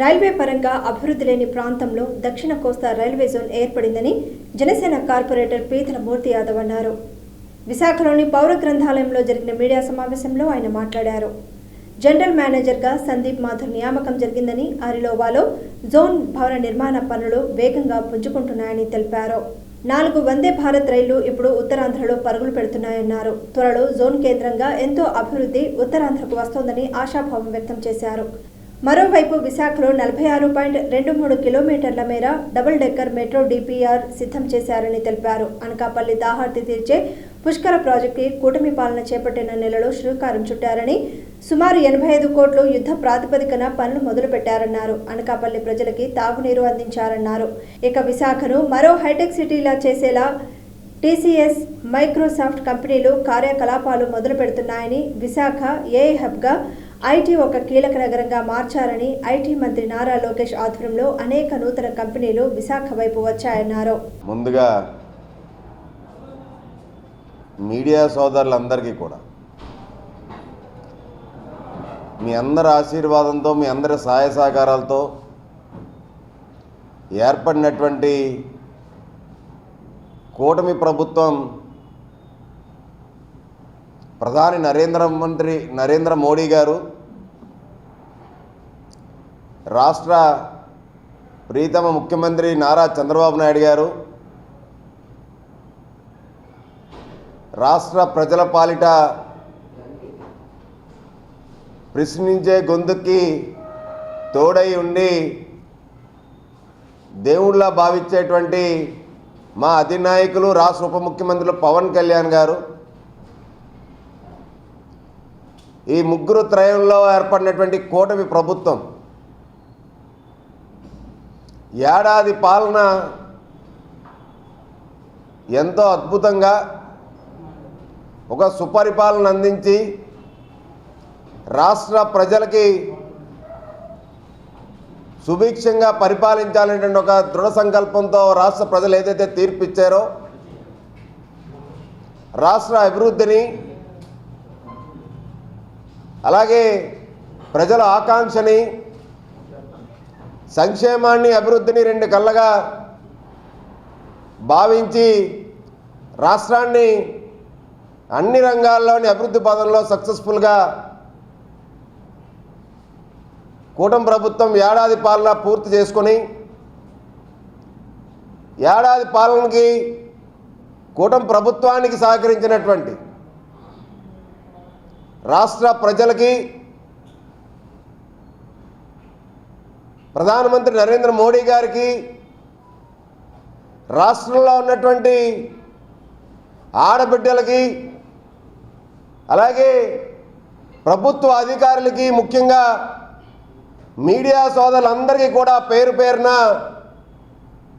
Railway పరంగా అభివృద్ధి లేని ప్రాంతంలో దక్షిణ కోస్తా రైల్వే జోన్ ఏర్పడిందని జనసేన కార్పొరేటర్ పీతల మూర్తి యాదవ్ అన్నారు. విశాఖలోని పౌర గ్రంథాలయంలో జరిగిన మీడియా సమావేశంలో ఆయన మాట్లాడారు. జనరల్ మేనేజర్గా సందీప్ మాథుర్ నియామకం జరిగిందని అరిలోవాలో జోన్ భవన నిర్మాణ పనులు వేగంగా పుంజుకుంటున్నాయని తెలిపారు. నాలుగు వందే భారత్ రైళ్ళు ఇప్పుడు ఉత్తరాంధ్రలో పరుగులు పెడుతున్నాయన్నారు. త్వరలో జోన్ కేంద్రంగా ఎంతో అభివృద్ధి ఉత్తరాంధ్రకు వస్తోందని ఆశాభావం వ్యక్తం చేశారు. మరోవైపు విశాఖలో నలభై ఆరు పాయింట్ రెండు మూడు కిలోమీటర్ల మేర డబుల్ డెక్కర్ మెట్రో డిపిఆర్ సిద్ధం చేశారని తెలిపారు. అనకాపల్లి దాహార్తి తీర్చే పుష్కర ప్రాజెక్టుకి కూటమి పాలన చేపట్టిన నెలలో శ్రీకారం చుట్టారని సుమారు ఎనభై ఐదు కోట్లు యుద్ధ ప్రాతిపదికన పనులు మొదలుపెట్టారన్నారు. అనకాపల్లి ప్రజలకి తాగునీరు అందించారన్నారు. ఇక విశాఖను మరో హైటెక్ సిటీలా చేసేలా టీసీఎస్ మైక్రోసాఫ్ట్ కంపెనీలు కార్యకలాపాలు మొదలు పెడుతున్నాయని విశాఖ ఏఐ హబ్గా ఐటీ ఒక కీలక నగరంగా మార్చారని ఐటీ మంత్రి నారా లోకేష్ ఆధ్వర్యంలో అనేక నూతన కంపెనీలు విశాఖ వైపు వచ్చాయన్నారు. ముందుగా మీడియా సోదరులందరికీ కూడా మీ అందరి ఆశీర్వాదంతో మీ అందరి సహాయ సహకారాలతో ఏర్పడినటువంటి కూటమి ప్రభుత్వం ప్రధాని నరేంద్ర మంత్రి నరేంద్ర మోడీ గారు రాష్ట్ర ప్రీతమ ముఖ్యమంత్రి నారా చంద్రబాబు నాయుడు గారు రాష్ట్ర ప్రజల పాలిట ప్రశ్నించే గొంతుకి తోడై ఉండి దేవుళ్ళ భావించేటువంటి మా అధినాయకులు రాష్ట్ర ఉప ముఖ్యమంత్రులు పవన్ కళ్యాణ్ గారు ఈ ముగ్గురు త్రయంలో ఏర్పడినటువంటి కూటమి ప్రభుత్వం ఏడాది పాలన ఎంతో అద్భుతంగా ఒక సుపరిపాలన అందించి రాష్ట్ర ప్రజలకి సుభిక్షంగా పరిపాలించాలనేటువంటి ఒక దృఢ సంకల్పంతో రాష్ట్ర ప్రజలు ఏదైతే తీర్పు ఇచ్చారో రాష్ట్ర అభివృద్ధిని అలాగే ప్రజల ఆకాంక్షని సంక్షేమాన్ని అభివృద్ధిని రెండు కళ్ళగా భావించి రాష్ట్రాన్ని అన్ని రంగాల్లోని అభివృద్ధి పదంలో సక్సెస్ఫుల్గా కూటమి ప్రభుత్వం ఏడాది పాలన పూర్తి చేసుకొని ఏడాది పాలనకి కూటమి ప్రభుత్వానికి సహకరించినటువంటి రాష్ట్ర ప్రజలకి ప్రధానమంత్రి నరేంద్ర మోడీ గారికి రాష్ట్రంలో ఉన్నటువంటి ఆడబిడ్డలకి అలాగే ప్రభుత్వ అధికారులకి ముఖ్యంగా మీడియా సోదరులందరికీ కూడా పేరు పేరున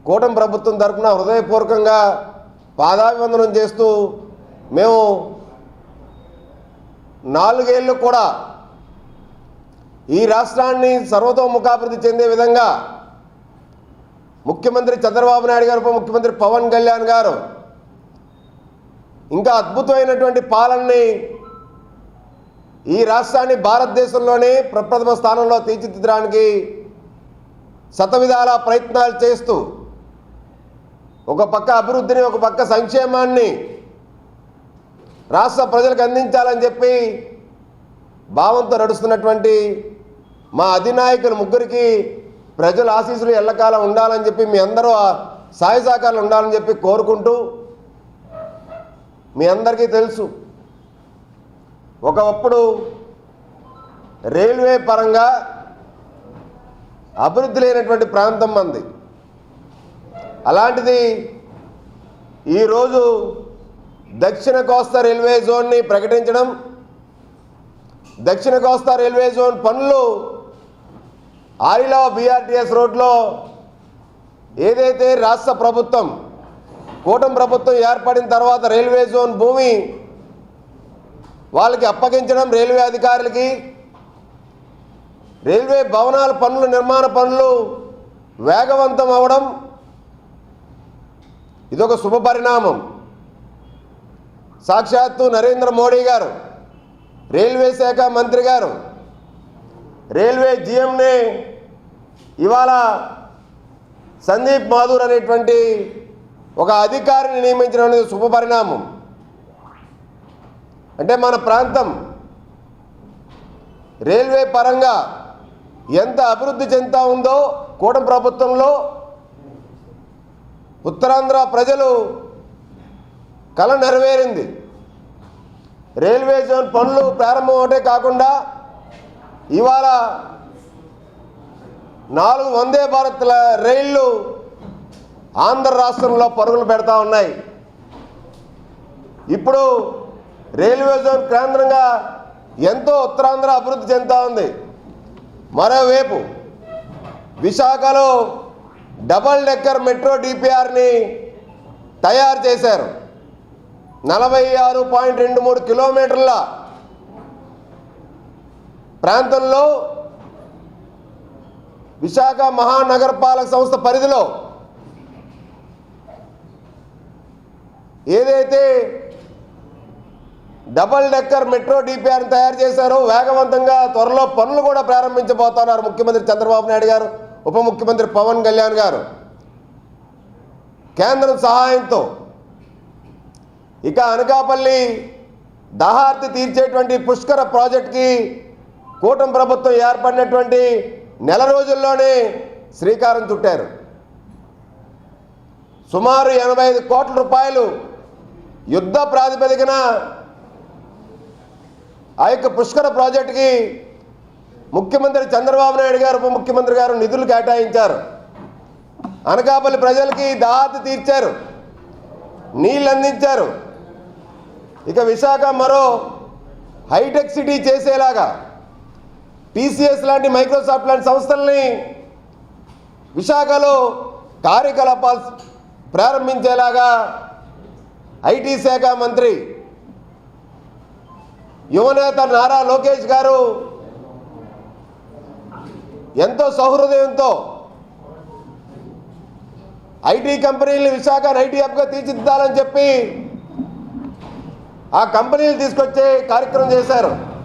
కూటమి ప్రభుత్వం తరఫున హృదయపూర్వకంగా పాదాభివందనం చేస్తూ మేము నాలుగేళ్ళు కూడా ఈ రాష్ట్రాన్ని సర్వతోముఖాభివృద్ధి చెందే విధంగా ముఖ్యమంత్రి చంద్రబాబు నాయుడు గారు ఉప ముఖ్యమంత్రి పవన్ కళ్యాణ్ గారు ఇంకా అద్భుతమైనటువంటి పాలనని ఈ రాష్ట్రాన్ని భారతదేశంలోనే ప్రప్రథమ స్థానంలో తీర్చిదిద్దడానికి శతవిధాల ప్రయత్నాలు చేస్తూ ఒక పక్క అభివృద్ధిని ఒక పక్క సంక్షేమాన్ని రాష్ట్ర ప్రజలకు అందించాలని చెప్పి భావంతో నడుస్తున్నటువంటి మా అధినాయకులు ముగ్గురికి ప్రజల ఆశీస్సులు ఎల్లకాలం ఉండాలని చెప్పి మీ అందరూ సాయ సహకారాలు ఉండాలని చెప్పి కోరుకుంటూ మీ అందరికీ తెలుసు. ఒకప్పుడు రైల్వే పరంగా అభివృద్ధి లేనటువంటి ప్రాంతం మంది. అలాంటిది ఈరోజు దక్షిణ కోస్తా రైల్వే జోన్ని ప్రకటించడం దక్షిణ కోస్తా రైల్వే జోన్ పనులు ఆరిలో బీఆర్టీఎస్ రోడ్లో ఏదైతే రాష్ట్ర ప్రభుత్వం కూటమి ప్రభుత్వం ఏర్పడిన తర్వాత రైల్వే జోన్ భూమి వాళ్ళకి అప్పగించడం రైల్వే అధికారులకి రైల్వే భవనాల పనులు నిర్మాణ పనులు వేగవంతం అవడం ఇదొక శుభ పరిణామం సాక్షాత్తు నరేంద్ర మోడీ గారు రైల్వే శాఖ మంత్రి గారు రైల్వే జిఎంని ఇవాళ సందీప్ మాధుర్ అనేటువంటి ఒక అధికారిని నియమించడం అనేది శుభపరిణామం అంటే మన ప్రాంతం రైల్వే పరంగా ఎంత అభివృద్ధి చెందుతా ఉందో కూటమి ప్రభుత్వంలో ఉత్తరాంధ్ర ప్రజలు కళ నెరవేరింది. రైల్వే జోన్ పనులు ప్రారంభం అవటే కాకుండా ఇవాళ నాలుగు వందే భారత్ రైళ్ళు ఆంధ్ర రాష్ట్రంలో పరుగులు పెడతా ఉన్నాయి. ఇప్పుడు రైల్వే జోన్ కేంద్రంగా ఎంతో ఉత్తరాంధ్ర అభివృద్ధి చెందుతూ ఉంది. మరోవైపు విశాఖలో డబల్ డెక్కర్ మెట్రో డిపిఆర్ని తయారు చేశారు. నలభై ఆరు పాయింట్ రెండు మూడు కిలోమీటర్ల ప్రాంతంలో విశాఖ మహానగరపాలక సంస్థ పరిధిలో ఏదైతే డబల్ డెక్కర్ మెట్రో డిపిఆర్ని తయారు చేశారో వేగవంతంగా త్వరలో పనులు కూడా ప్రారంభించబోతున్నారు ముఖ్యమంత్రి చంద్రబాబు నాయుడు గారు ఉప ముఖ్యమంత్రి పవన్ కళ్యాణ్ గారు. కేంద్రం సహాయంతో ఇక అనకాపల్లి దహార్తి తీర్చేటువంటి పుష్కర ప్రాజెక్ట్కి కూటమి ప్రభుత్వం ఏర్పడినటువంటి నెల రోజుల్లోనే శ్రీకారం చుట్టారు. సుమారు ఎనభై ఐదు కోట్ల రూపాయలు యుద్ధ ప్రాతిపదికన ఆ యొక్క పుష్కర ప్రాజెక్టుకి ముఖ్యమంత్రి చంద్రబాబు నాయుడు గారు ఉప ముఖ్యమంత్రి గారు నిధులు కేటాయించారు. అనకాపల్లి ప్రజలకి దాహత తీర్చారు. నీళ్ళు అందించారు. ఇక విశాఖ మరో హైటెక్ సిటీ చేసేలాగా టీసీఎస్ లాంటి మైక్రోసాఫ్ట్ లాంటి సంస్థల్ని విశాఖలో కార్యకలాపాలు ప్రారంభించేలాగా ఐటీ శాఖ మంత్రి యువనేత నారా లోకేష్ గారు ఎంతో సౌహృదయంతో ఐటీ కంపెనీలు విశాఖ ఐటీ హబ్గా తీర్చిదిద్దాలని చెప్పి ఆ కంపెనీలు తీసుకొచ్చే కార్యక్రమం చేశారు.